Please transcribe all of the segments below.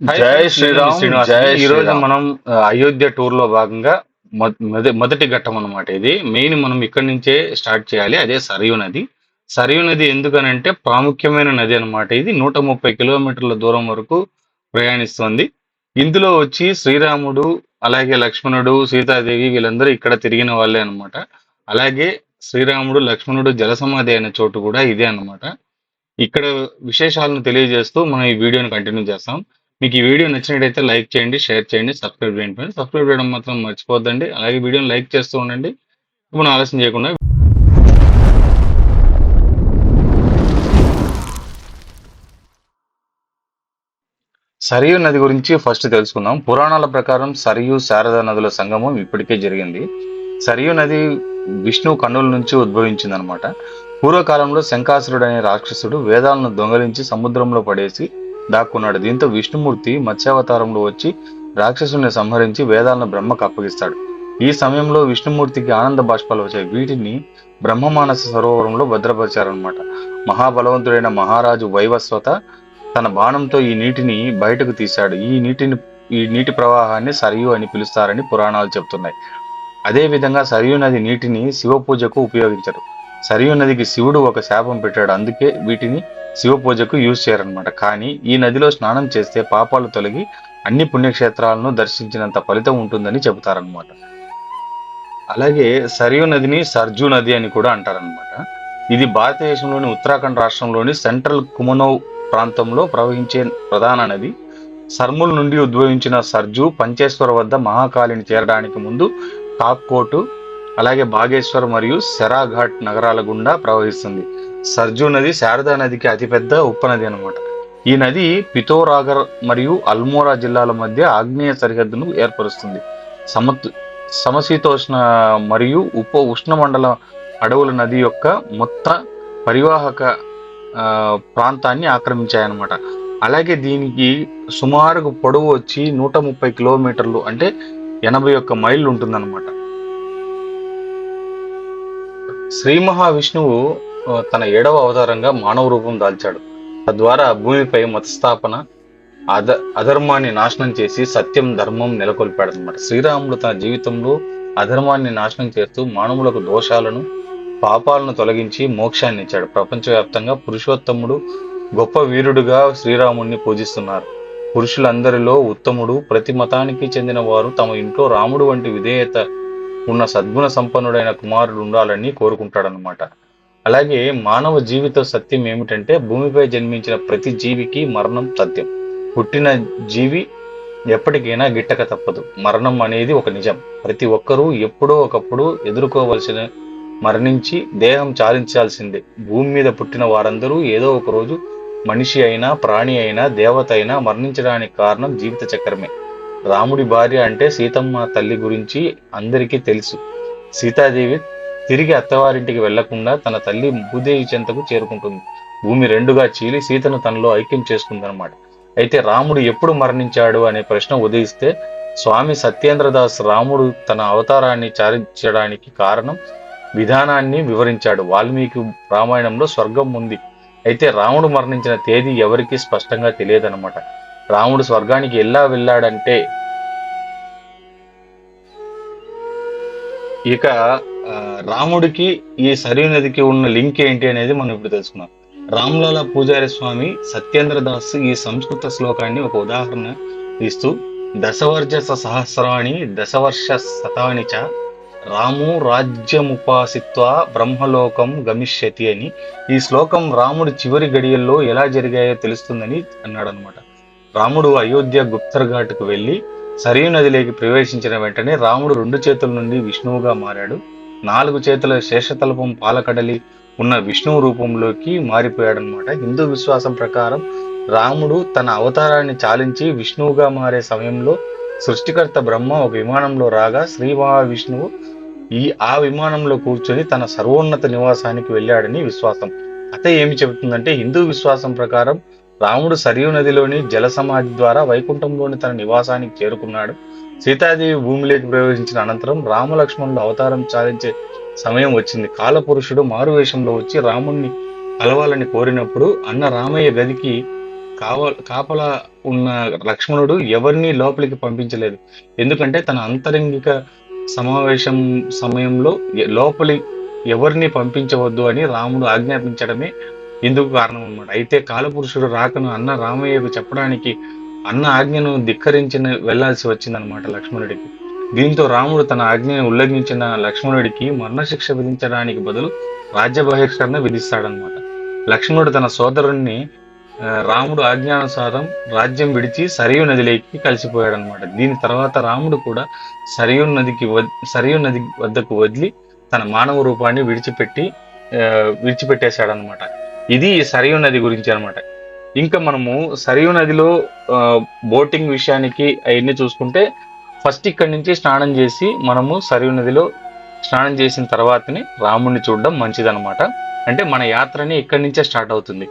జై శ్రీరామ్. జై ఈ రోజు. మనం అయోధ్య టూర్లో భాగంగా మొదటి ఘట్టం అన్నమాట ఇది. మెయిన్ మనం ఇక్కడి నుంచే స్టార్ట్ చేయాలి. అదే సరియు నది. సరియు నది ఎందుకనంటే ప్రాముఖ్యమైన నది అన్నమాట ఇది. నూట ముప్పై కిలోమీటర్ల దూరం వరకు ప్రయాణిస్తుంది. ఇందులో వచ్చి శ్రీరాముడు అలాగే లక్ష్మణుడు సీతాదేవి వీళ్ళందరూ ఇక్కడ తిరిగిన వాళ్ళే అన్నమాట. అలాగే శ్రీరాముడు లక్ష్మణుడు జలసమాధి అయిన చోటు కూడా ఇదే అన్నమాట. ఇక్కడ విశేషాలను తెలియజేస్తూ మనం ఈ వీడియోని కంటిన్యూ చేస్తాం. మీకు ఈ వీడియో నచ్చినట్టయితే లైక్ చేయండి షేర్ చేయండి సబ్స్క్రైబ్ చేయండి ఫ్రెండ్స్ సబ్స్క్రైబ్ చేయడం మాత్రం మర్చిపోద్దండి అలాగే వీడియోని లైక్ చేస్తూ ఉండండి. ఇప్పుడు ఆలస్యం చేయకుండా సరియు నది గురించి ఫస్ట్ తెలుసుకుందాం. పురాణాల ప్రకారం సరియు శారదా నదుల సంగమం ఇప్పటికే జరిగింది. సరియు నది విష్ణు కన్నుల నుంచి ఉద్భవించింది అనమాట పూర్వకాలంలో శంకాసురుడు అనే రాక్షసుడు వేదాలను దొంగలించి సముద్రంలో పడేసి దాక్కున్నాడు. దీంతో విష్ణుమూర్తి మత్స్యావతారంలో వచ్చి రాక్షసుని సంహరించి వేదాలను బ్రహ్మకు అప్పగిస్తాడు. ఈ సమయంలో విష్ణుమూర్తికి ఆనంద బాష్పాలు వచ్చాయి. వీటిని బ్రహ్మమానస సరోవరంలో భద్రపరిచారనమాట మహాబలవంతుడైన మహారాజు వైవస్వత తన బాణంతో ఈ నీటిని బయటకు తీశాడు. ఈ నీటిని ఈ నీటి ప్రవాహాన్ని సరియు అని పిలుస్తారని పురాణాలు చెప్తున్నాయి అదే విధంగా సరియు నది నీటిని శివ పూజకు ఉపయోగించరు. సరియు నదికి శివుడు ఒక శాపం పెట్టాడు. అందుకే వీటిని శివ పూజకు యూజ్ చేయరనమాట కానీ ఈ నదిలో స్నానం చేస్తే పాపాలు తొలగి అన్ని పుణ్యక్షేత్రాలను దర్శించినంత ఫలితం ఉంటుందని చెబుతారనమాట అలాగే సరియు నదిని సర్జు నది అని కూడా అంటారనమాట ఇది భారతదేశంలోని ఉత్తరాఖండ్ రాష్ట్రంలోని సెంట్రల్ కుమనౌ ప్రాంతంలో ప్రవహించే ప్రధాన నది. సర్ముల్ నుండి ఉద్భవించిన సర్జు పంచేశ్వర వద్ద మహాకాళిని చేరడానికి ముందు కాక్కోటు అలాగే బాగేశ్వర్ మరియు సెరాఘాట్ నగరాల గుండా ప్రవహిస్తుంది. సర్జు నది శారదా నదికి అతిపెద్ద ఉపనది అనమాట ఈ నది పితోరాగర్ మరియు అల్మోరా జిల్లాల మధ్య ఆగ్నేయ సరిహద్దును ఏర్పరుస్తుంది. సమత్ సమశీతోష్ణ మరియు ఉప ఉష్ణమండల అడవుల నది యొక్క మొత్త పరివాహక ప్రాంతాన్ని ఆక్రమించాయన్నమాట. అలాగే దీనికి సుమారుకు పొడవు వచ్చి నూట ముప్పై కిలోమీటర్లు అంటే ఎనభై ఒక్క మైళ్ళు ఉంటుందన్నమాట. శ్రీ మహావిష్ణువు తన ఏడవ అవతారంగా మానవ రూపం దాల్చాడు. తద్వారా భూమిపై మతస్థాపన అధ అధర్మాన్ని నాశనం చేసి సత్యం ధర్మం నెలకొల్పాడు అనమాట శ్రీరాముడు తన జీవితంలో అధర్మాన్ని నాశనం చేస్తూ మానవులకు దోషాలను పాపాలను తొలగించి మోక్షాన్ని ఇచ్చాడు. ప్రపంచవ్యాప్తంగా పురుషోత్తముడు గొప్ప వీరుడుగా శ్రీరాముణ్ణి పూజిస్తున్నారు. పురుషులందరిలో ఉత్తముడు ప్రతి మతానికి చెందిన వారు తమ ఇంట్లో రాముడు వంటి విధేయత ఉన్న సద్గుణ సంపన్నుడైన కుమారుడు ఉండాలని కోరుకుంటాడనమాట అలాగే మానవ జీవిత సత్యం ఏమిటంటే భూమిపై జన్మించిన ప్రతి జీవికి మరణం సత్యం. పుట్టిన జీవి ఎప్పటికైనా గిట్టక తప్పదు. మరణం అనేది ఒక నిజం. ప్రతి ఒక్కరూ ఎప్పుడో ఒకప్పుడు ఎదుర్కోవలసిన మరణించి దేహం చాలించాల్సిందే. భూమి మీద పుట్టిన వారందరూ ఏదో ఒక రోజు మనిషి అయినా ప్రాణి అయినా దేవత అయినా మరణించడానికి కారణం జీవిత చక్రమే. రాముడి భార్య అంటే సీతమ్మ తల్లి గురించి అందరికీ తెలుసు. సీతాదేవి తిరిగి అత్తవారింటికి వెళ్ళకుండా తన తల్లి భూదేవి చెంతకు చేరుకుంటుంది. భూమి రెండుగా చీలి సీతను తనలో ఐక్యం చేసుకుందనమాట అయితే రాముడు ఎప్పుడు మరణించాడు అనే ప్రశ్న ఉదయిస్తే స్వామి సత్యేంద్రదాస్ రాముడు తన అవతారాన్ని చారించడానికి కారణం విధానాన్ని వివరించాడు. వాల్మీకి రామాయణంలో స్వర్గం ఉంది. అయితే రాముడు మరణించిన తేదీ ఎవరికీ స్పష్టంగా తెలియదన్నమాట. రాముడు స్వర్గానికి ఎలా వెళ్ళాడంటే ఇక రాముడికి ఈ సరియు నదికి ఉన్న లింక్ ఏంటి అనేది మనం ఇప్పుడు తెలుసుకున్నాం రామ్లాల పూజారి స్వామి సత్యేంద్ర దాస్ ఈ సంస్కృత శ్లోకాన్ని ఒక ఉదాహరణ ఇస్తూ దశవర్జస సహస్రాణి దశవర్ష శతాని చ రాము రాజ్యముపాసిత్వ బ్రహ్మలోకం గమిష్యతి అని. ఈ శ్లోకం రాముడి చివరి గడియల్లో ఎలా జరిగాయో తెలుస్తుందని అన్నాడనమాట రాముడు అయోధ్య గుప్తర్ ఘాట్కు వెళ్ళి సరియు నదిలోకి ప్రవేశించిన వెంటనే రాముడు రెండు చేతుల నుండి విష్ణువుగా మారాడు. నాలుగు చేతుల శేషతల్పం పాలకడలి ఉన్న విష్ణువు రూపంలోకి మారిపోయాడనమాట హిందూ విశ్వాసం ప్రకారం రాముడు తన అవతారాన్ని చాలించి విష్ణువుగా మారే సమయంలో సృష్టికర్త బ్రహ్మ ఒక విమానంలో రాగా శ్రీ మహావిష్ణువు ఈ ఆ విమానంలో కూర్చొని తన సర్వోన్నత నివాసానికి వెళ్ళాడని విశ్వాసం. అత ఏమి చెబుతుందంటే హిందూ విశ్వాసం ప్రకారం రాముడు సరియు నదిలోని జల సమాధి ద్వారా వైకుంఠంలోని తన నివాసానికి చేరుకున్నాడు. సీతాదేవి భూమిలోకి ప్రవేశించిన అనంతరం రామలక్ష్మణులు అవతారం చాలించే సమయం వచ్చింది. కాలపురుషుడు మారువేషంలో వచ్చి రాముణ్ణి కలవాలని కోరినప్పుడు అన్న రామయ్య గదికి కావ కాపలా ఉన్న లక్ష్మణుడు ఎవరిని లోపలికి పంపించలేదు. ఎందుకంటే తన అంతరంగిక సమావేశం సమయంలో లోపలి ఎవరిని పంపించవద్దు అని రాముడు ఆజ్ఞాపించడమే ఇందుకు కారణం అనమాట అయితే కాలపురుషుడు రాకను అన్న రామయ్యకు చెప్పడానికి అన్న ఆజ్ఞను ధిక్కరించిన వెళ్ళాల్సి వచ్చిందనమాట లక్ష్మణుడికి. దీంతో రాముడు తన ఆజ్ఞను ఉల్లంఘించిన లక్ష్మణుడికి మరణశిక్ష విధించడానికి బదులు రాజ్య బహిష్కరణ విధిస్తాడనమాట లక్ష్మణుడు తన సోదరుణ్ణి రాముడు ఆజ్ఞానుసారం రాజ్యం విడిచి సరియు నదిలోకి కలిసిపోయాడనమాట దీని తర్వాత రాముడు కూడా సరియు నదికి వద్- సరియు నది వద్దకు వదిలి తన మానవ రూపాన్ని విడిచిపెట్టి విడిచిపెట్టేశాడనమాట ఇది సరియు నది గురించి అనమాట ఇంకా మనము సరియు నదిలో బోటింగ్ విషయానికి అవన్నీ చూసుకుంటే ఫస్ట్ ఇక్కడి నుంచి స్నానం చేసి మనము సరియు నదిలో స్నానం చేసిన తర్వాతనే రాముడిని చూడడం మంచిదనమాట అంటే మన యాత్రని ఇక్కడి నుంచే స్టార్ట్ అవుతుంది.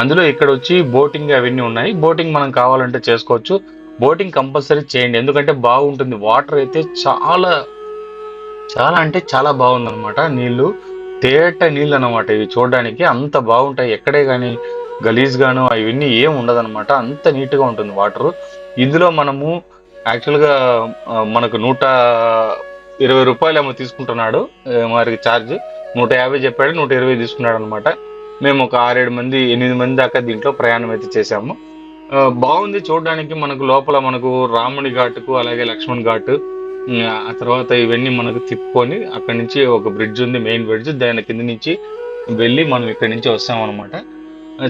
అందులో ఇక్కడ వచ్చి బోటింగ్ అవన్నీ ఉన్నాయి. బోటింగ్ మనం కావాలంటే చేసుకోవచ్చు. బోటింగ్ కంపల్సరీ చేయండి. ఎందుకంటే బాగుంటుంది. వాటర్ అయితే చాలా చాలా అంటే చాలా బాగుందన్నమాట. నీళ్ళు తేట నీళ్ళు అనమాట ఇవి చూడడానికి అంత బాగుంటాయి. ఎక్కడే కానీ గలీజ్ గాను అవన్నీ ఏం ఉండదన్నమాట. అంత నీట్గా ఉంటుంది వాటర్. ఇందులో మనము యాక్చువల్గా మనకు నూట ఇరవై రూపాయలు ఏమో తీసుకుంటున్నాడు మరి ఛార్జ్ నూట యాభై చెప్పాడు నూట ఇరవై తీసుకున్నాడు అనమాట మేము ఒక ఆరేడు మంది ఎనిమిది మంది దాకా దీంట్లో ప్రయాణం అయితే చేశాము. బాగుంది చూడడానికి మనకు లోపల మనకు రాముని ఘాటుకు అలాగే లక్ష్మణ్ ఘాటు ఆ తర్వాత ఇవన్నీ మనకు తిప్పుకొని అక్కడి నుంచి ఒక బ్రిడ్జ్ ఉంది మెయిన్ బ్రిడ్జ్. దాని కింద నుంచి వెళ్ళి మనం ఇక్కడి నుంచి వస్తాం అనమాట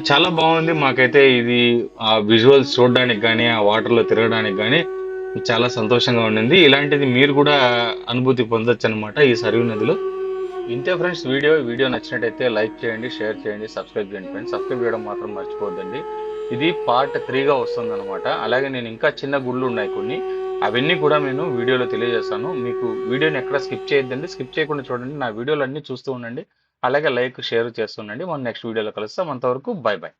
చాలా బాగుంది. మాకైతే ఇది ఆ విజువల్స్ చూడడానికి కానీ ఆ వాటర్లో తిరగడానికి కానీ చాలా సంతోషంగా ఉండింది. ఇలాంటిది మీరు కూడా అనుభూతి పొందొచ్చు అనమాట ఈ సరివు నదిలో. ఇంతే ఫ్రెండ్స్ వీడియో. వీడియో నచ్చినట్టయితే లైక్ చేయండి షేర్ చేయండి సబ్స్క్రైబ్ చేయండి ఫ్రెండ్స్. సబ్స్క్రైబ్ చేయడం మాత్రం మర్చిపోద్దండి ఇది పార్ట్ త్రీగా వస్తుంది అనమాట అలాగే నేను ఇంకా చిన్న గుళ్ళు ఉన్నాయి కొన్ని. అవన్నీ కూడా నేను వీడియోలో తెలియజేస్తాను. మీకు వీడియోని ఎక్కడ స్కిప్ చేయొద్దండి. స్కిప్ చేయకుండా చూడండి. నా వీడియోలు అన్నీ చూస్తూ ఉండండి. అలాగే లైక్ షేర్ చేస్తుండండి మనం నెక్స్ట్ వీడియోలో కలుస్తాం. అంతవరకు బాయ్ బాయ్